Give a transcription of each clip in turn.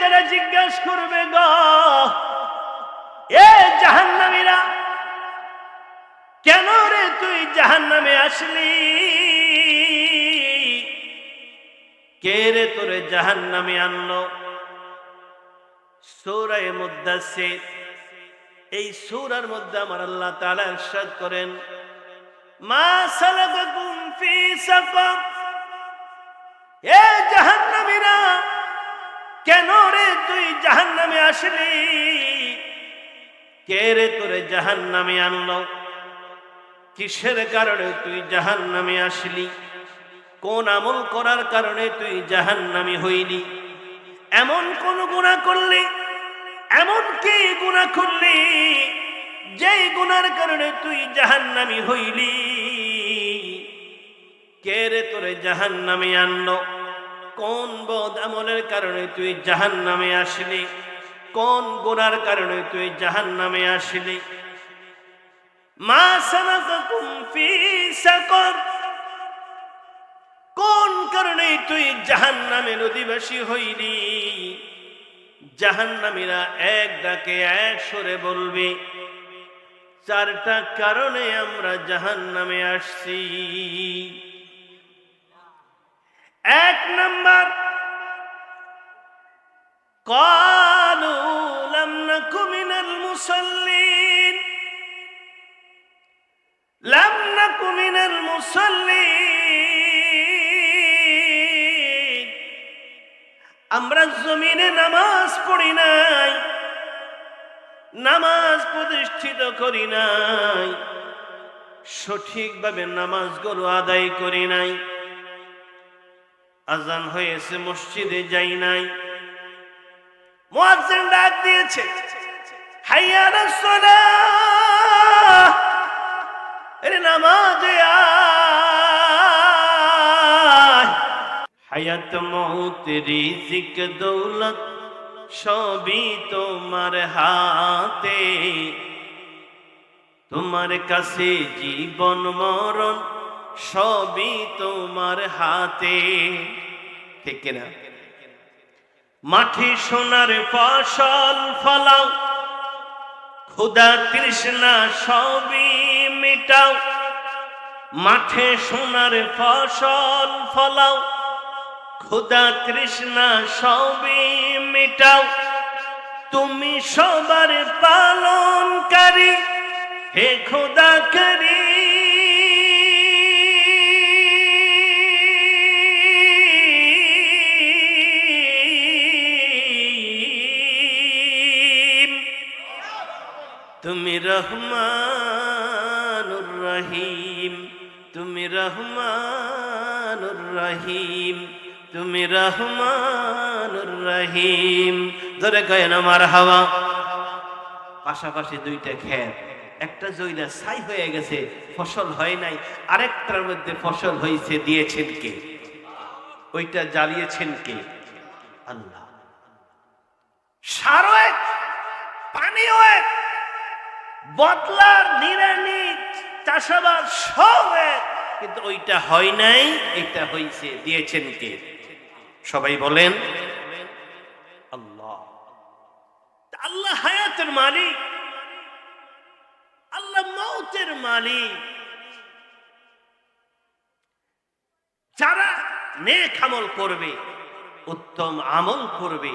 ফেরেশতারা জিজ্ঞাসা করবে গ। এ জাহান্নামীরা, কেন রে তুই জাহান্নামে আসলি? কে রে তোরে জাহান্নামে আনলো? সূরায়ে মুদ্দাসির এই সূরার মধ্যে আমার আল্লাহ তাআলা ইরশাদ করেন, মা সালাকাকুম ফি সাকার। এ জাহান্নামীরা কেন রে তুই জাহান্নামে আসলি? কে রে তোরে জাহান নামে আনলো? কিসের কারণে তুই জাহান্নামে আসলি? কোন আমল করার কারণে তুই জাহান্নামী হইলি? এমন কোন গুণা করলি? এমন কি গুণা করলি? যেই গুনার কারণে তুই জাহান্নামী হইলি? কে রে তোরে জাহান্নামে আনলো? কোন বদ আমলের কারণে তুই জাহান্নামে আসলি? কোন গুনার কারণে তুই জাহান্নামে আসলি? মা সালাকাকুম ফি সাকর। কোন কারণে তুই জাহান্নামের অধিবাসী হইলি? জাহান্নামীরা এক ডাকে এক সরে বলবে, চারটা কারণে আমরা জাহান্নামে আসছি। এক নম্বর। কলুলাম না কুমিনাল মুসল্লিন। লাম না মুসল্লিন। আমরা জমিনে নামাজ পড়ি নাই, নামাজ প্রতিষ্ঠিত করি নাই, সঠিকভাবে নামাজগুলো আদায় করি নাই। আজান হয়েছে, মসজিদে যাই নাই। মুয়াজ্জিন ডাক দিয়েছে, হাইয়া আলাস সালাহ এর নামাজে হায়াত মৌত, রিজিক, দৌলত, সবই তোমার হাতে। তোমার কাছে জীবন, মরণ সবই তোমার হাতে। ঠিক না মাঠে সোনার ফসল ফলাও ক্ষুদা তৃষ্ণা সবই মিটাও। মাঠে সোনার ফসল ফলাও ক্ষুদা তৃষ্ণা সবই মিটাও। তুমি সবার পালনকারী, হে খোদা করি রহমানুর রহিম তুমি রহমানুর রহিম তুমি রহমানুর রহিম ধরে কয়েন আমার হাওয়া। পাশাপাশি দুইটা ক্ষেত একটা জইলা ছাই হয়ে গেছে, ফসল হয় নাই। আরেকটার মধ্যে ফসল হয়েছে দিয়েছেন কে? ওইটা জ্বালিয়েছেন কে? আল্লাহ। সারও এক পানিও এক বদলার নিরানি চাষাবাদ সব। কিন্তু ওইটা হয় নাই, এটা হইছে, দিয়েছেন কে? সবাই বলেন, আল্লাহ। আল্লাহ হায়াতের মালিক, আল্লাহ মৌতের মালিক। যারা নেক আমল করবে, উত্তম আমল করবে,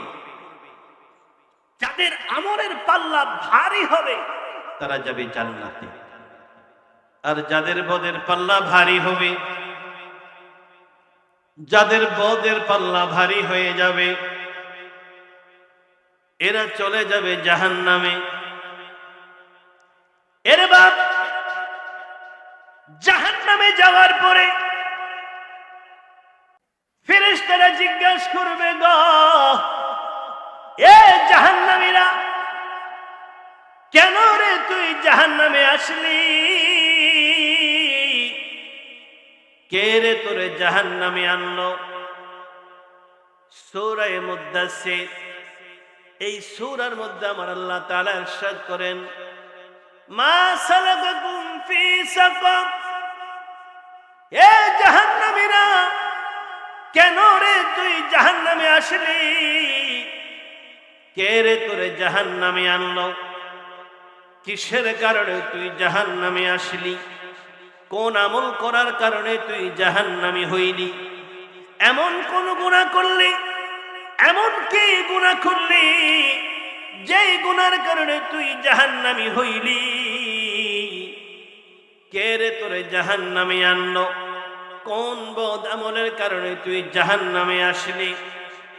যাদের আমলের পাল্লা ভারী হবে তারা যাবে জান্নাতে। আর যাদের বদের পাল্লা ভারী হবে, যাদের বদের পাল্লা ভারী হয়ে যাবে, এরা চলে যাবে জাহান নামে এর বাপ জাহান নামে যাওয়ার পরে ফেরেশতারা জিজ্ঞাসা করবে, গ, এ জাহান্নামীরা কেন রে তুই জাহান্নামে আসলি? কে রে তোরে জাহান্নামে আনলো? সূরায়ে মুদ্দাসির এই সূরার মধ্যে আমার আল্লাহ তাআলা ইরশাদ করেন, মা সালাকাকুম ফি সাকার। এ জাহান্নামীরা, কেন রে তুই জাহান্নামে আসলি? কে রে তোরে জাহান নামে আনলো? কিসের কারণে তুই জাহান নামে আসলি? কোন আমল করার কারণে তুই জাহান নামে হইলি? এমন কোন গুণা করলি? এমন কি গুণা করলি? যেই গুনার কারণে তুই জাহান নামি হইলি? কে রে তোরে জাহান নামে আনলো? কোন বদ আমলের কারণে তুই জাহান নামে আসলি?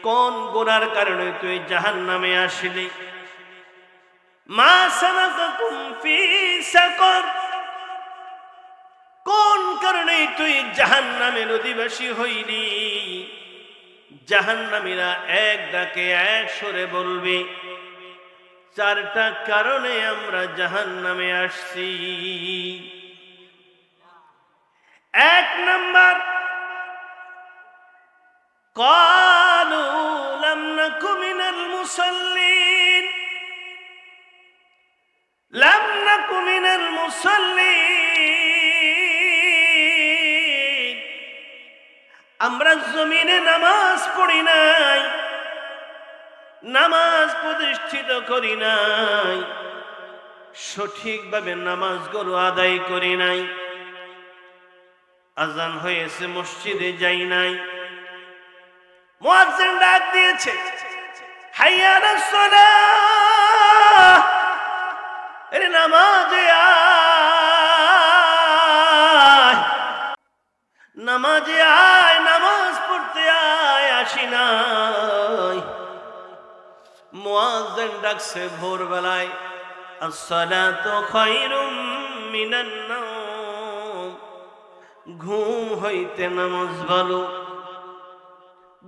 কোন গুনার কারণে তুই জাহান নামে আসলি? মা সালাকাকুম ফি সাকর কোন কারণে তুই জাহান নামের অধিবাসী হইলি জাহান নামীরা এক ডাকে এক সরে বলবে চারটা কারণে আমরা জাহান নামে আসছি এক নাম্বার قالوا لم نك من المصلين من المصلين আমরা জমিনে নামাজ পড়ি নাই নামাজ প্রতিষ্ঠিত করি নাই সঠিকভাবে নামাজগুলো আদায় করি নাই আজান হয়েছে মসজিদে যাই নাই মুয়াজ্জিন ডাক দিয়েছে হাইয়া আলাস নামাজে আয়। নামাজে আয়, নামাজ পড়তে আয়, আসি নাই। ডাকছে ভোরবেলায় ঘুম হইতে নামাজ ভালো।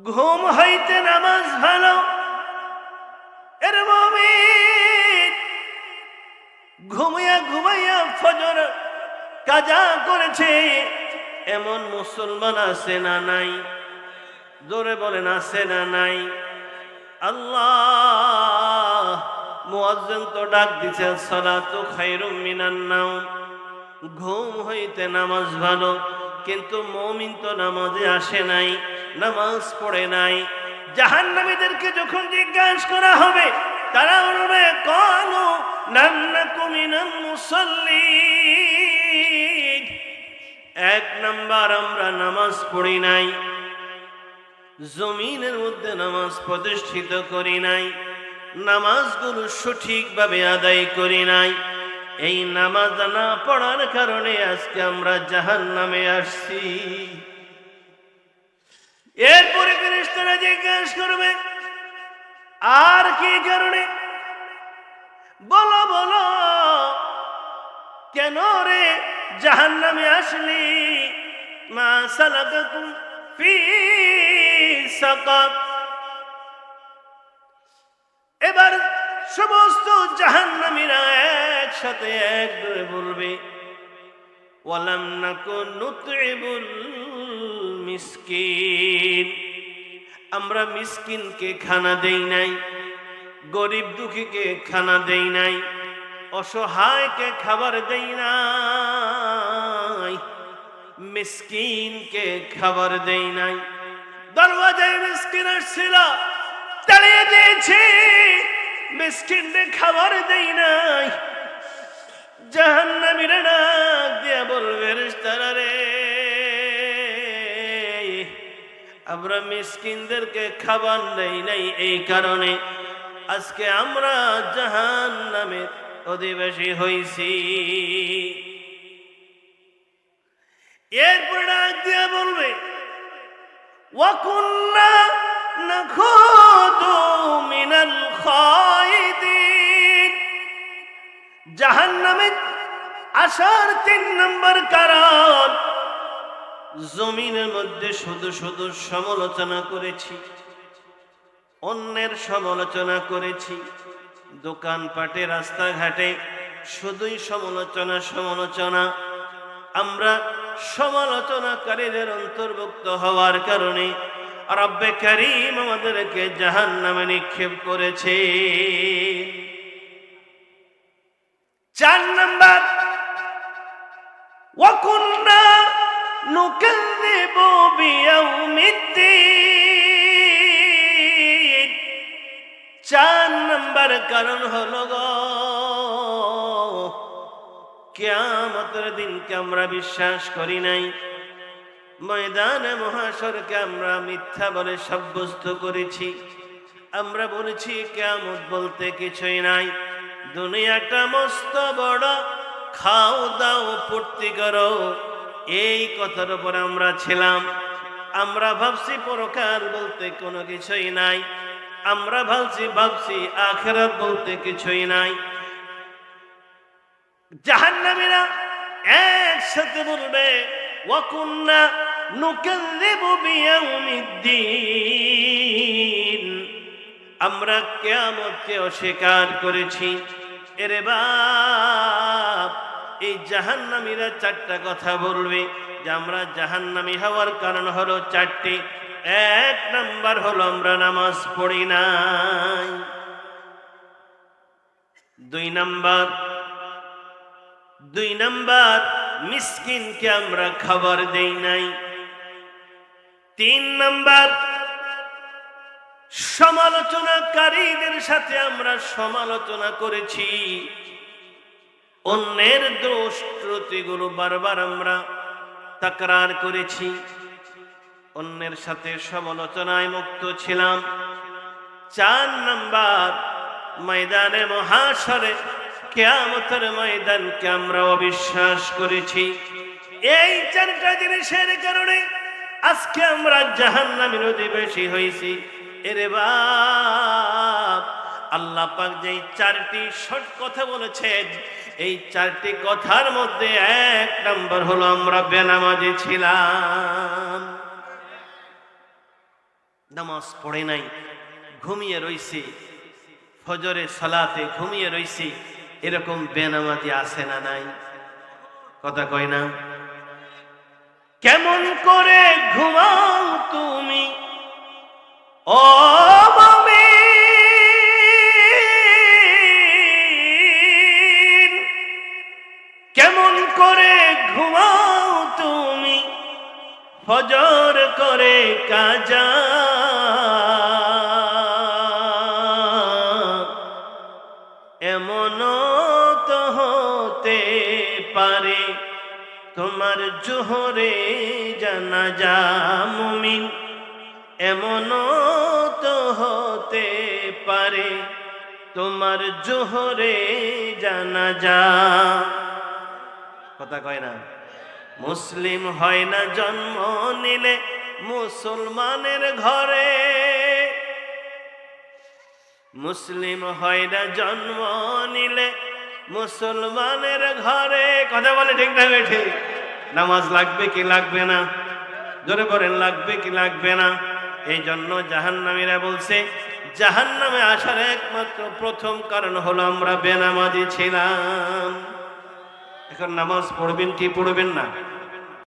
ঘুম হইতে নামাজ ভালো। এর মমিন ঘুমিয়া ঘুমাইয়া ফজর কাজা করেছে। এমন মুসলমান আছে না নাই? জোরে বলেন, আছে না নাই? আল্লাহ তো ডাক দিছে নাও ঘুম হইতে নামাজ ভালো, কিন্তু মমিন তো নামাজে আসে নাই, নামাজ পড়ে নাই। জাহান্নামীদেরকে যখন জিজ্ঞাসা করা হবে তারা বলবে কনু নান্না মুসল্লি এক নাম্বার আমরা নামাজ পড়ি নাই। জমিনের মধ্যে নামাজ প্রতিষ্ঠিত করি নাই। নামাজগুলো সঠিকভাবে আদায় করি নাই। এই নামাজ না পড়ার কারণে আজকে আমরা জাহান নামে আসছি। এরপরে ফেরেশতারা জিজ্ঞাসা করবে, আর কি কারণে? বলো বলো, কেন রে জাহান নামে আসলি? মা সালাকাকুম ফি এবার সমস্ত জাহান্নামীরা একসাথে এক ধরে বলবে, ওয়ালাম নাকুন নুতইবুল মিসকিন। আমরা মিসকিনকে খানা দেই নাই। গরিব দুঃখীকে খানা দেই নাই, অসহায়কে খাবার দেই নাই, মিসকিনকে খাবার দেই নাই। দরওয়াজায় মিসকিন আসছিল দাঁড়িয়ে দিয়েছি, মিসকিনকে খাবার দেই নাই। জাহান্নামীরা ডাক দিয়া বলবে রেস্তারা রে, আমরা মিসকিনদেরকে খাবার দেই নাই এই কারণে। আজকে আমরা জাহান নামে অধিবাসী হইছি। এরপরে ডাক দিয়া বলবে, ওয়াকুন্না নাখুদু মিনাল খায়দিন জাহান্নামে আসার তিন নম্বর কারণ, জমিনের মধ্যে শুধু শুধু সমালোচনা করেছি। অন্যের সমালোচনা করেছি দোকানপাটে রাস্তাঘাটে শুধুই সমালোচনা সমালোচনা আমরা সমালোচনাকারীদের অন্তর্ভুক্ত হওয়ার কারণে রব্বে করিম আমাদেরকে জাহান নামে নিক্ষেপ করেছে চার নাম্বার وكنا نكذب بيوم الدين নম্বর কারণ হলো গো, কেয়ামতের দিনকে আমরা বিশ্বাস করি নাই। ময়দানে মহাসরকে আমরা মিথ্যা বলে সাব্যস্ত করেছি। আমরা বলেছি কেয়ামত বলতে কিছুই নাই। দুনিয়াটা মস্ত বড়, খাও দাও পূর্তি করো। এই কথার উপর আমরা ছিলাম। আমরা ভাবছি পরকাল বলতে কোনো কিছুই নাই। আমরা ভাবছি ভাবছি, আখেরাত বলতে কিছুই নাই। জাহান্নামীরা একসাথে বলবে, ওয়াকুন্না নুকাল্লিবু বিয়াউমিদ্দিন। আমরা কিয়ামতকে অস্বীকার করেছি। এরে বাপ, এই জাহান্নামীরা চারটা কথা বলবে যে, আমরা জাহান্নামী হওয়ার কারণ হলো চারটি। এক নাম্বার হলো আমরা নামাজ পড়ি নাই। দুই নাম্বার দুই নাম্বার, মিসকিনকে আমরা খাবার দেই নাই। তিন নাম্বার, সমালোচনাকারীদের সাথে আমরা সমালোচনা করেছি। অন্যের দোষ ত্রুটিগুলো বারবার আমরা তাকরার করেছি। অন্যের সাথে সমালোচনায় মুক্ত ছিলাম। চার নাম্বার ময়দানে মহাসরে কেয়ামতের ময়দানকে আমরা অবিশ্বাস করেছি। এই চারটা জিনিসের কারণে আজকে আমরা জাহান্নামের অধিবেশী হয়েছি। এরে বাপ, আল্লাহ পাক যে চারটি শর্ট কথা বলেছেন, এই চারটি কথার মধ্যে এক নম্বর হলো আমরা বেনামাজি ছিলাম। নামাজ পড়ে নাই। ঘুমিয়ে রইছি। ফজরে সলাতে ঘুমিয়ে রইছি। এরকম বেনামাজি আছে না নাই? কথা কয় না? কেমন করে ঘুমাও তুমি? ও কেমন করে ঘুমাও তুমি? ফজর করে কাজা তোমার জোহরে জানা যা মুমিন এমন তো হতে পারে। তোমার জোহরে জানা যা কথা কয় না। মুসলিম হয় না জন্ম নিলে মুসলমানের ঘরে। মুসলিম হয় না জন্ম নিলে মুসলমানের ঘরে। কথা বলে ঠিক না বেঠে নামাজ লাগবে কি লাগবে না? জোরে বলেন, লাগবে কি লাগবে না? এই জন্য জাহান্নামীরা বলছে, জাহান্নামে আসার একমাত্র প্রথম কারণ হলো আমরা বেনামাজি ছিলাম। এখন নামাজ পড়বেন কি পড়বেন না?